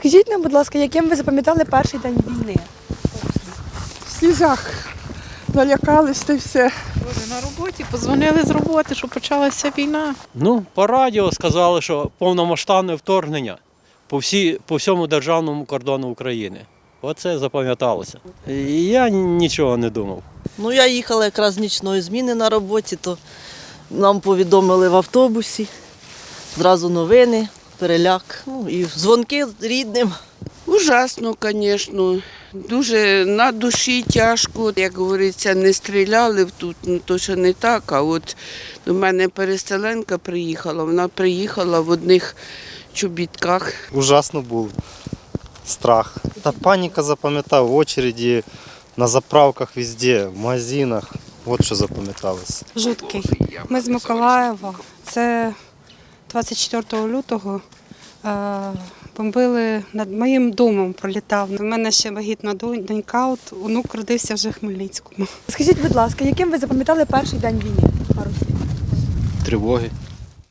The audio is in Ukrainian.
Скажіть нам, будь ласка, яким ви запам'ятали перший день війни? В слізах налякались та й все. Боже, на роботі позвонили з роботи, що почалася війна. Ну, по радіо сказали, що повномасштабне вторгнення по, всі, по всьому державному кордону України. Оце запам'яталося. І я нічого не думав. Ну, я їхала якраз з нічної зміни на роботі, то нам повідомили в автобусі. Зразу новини, переляк. Ну і дзвонки рідним. Ужасно, звісно. Дуже на душі тяжко. Як говориться, не стріляли тут, ну то ще не так. А от до мене переселенка приїхала, вона приїхала в одних чобітках. Ужасно був страх. Та паніка запам'ятав, в очереді на заправках везде, в магазинах. От що запам'яталося. жуткий. Ми з Миколаєва. Це 24 лютого е, бомбили над моїм домом пролітав. У мене ще вагітна донь- донька, от онук родився вже в Хмельницькому. Скажіть, будь ласка, яким ви запам'ятали перший день війни? Тривоги.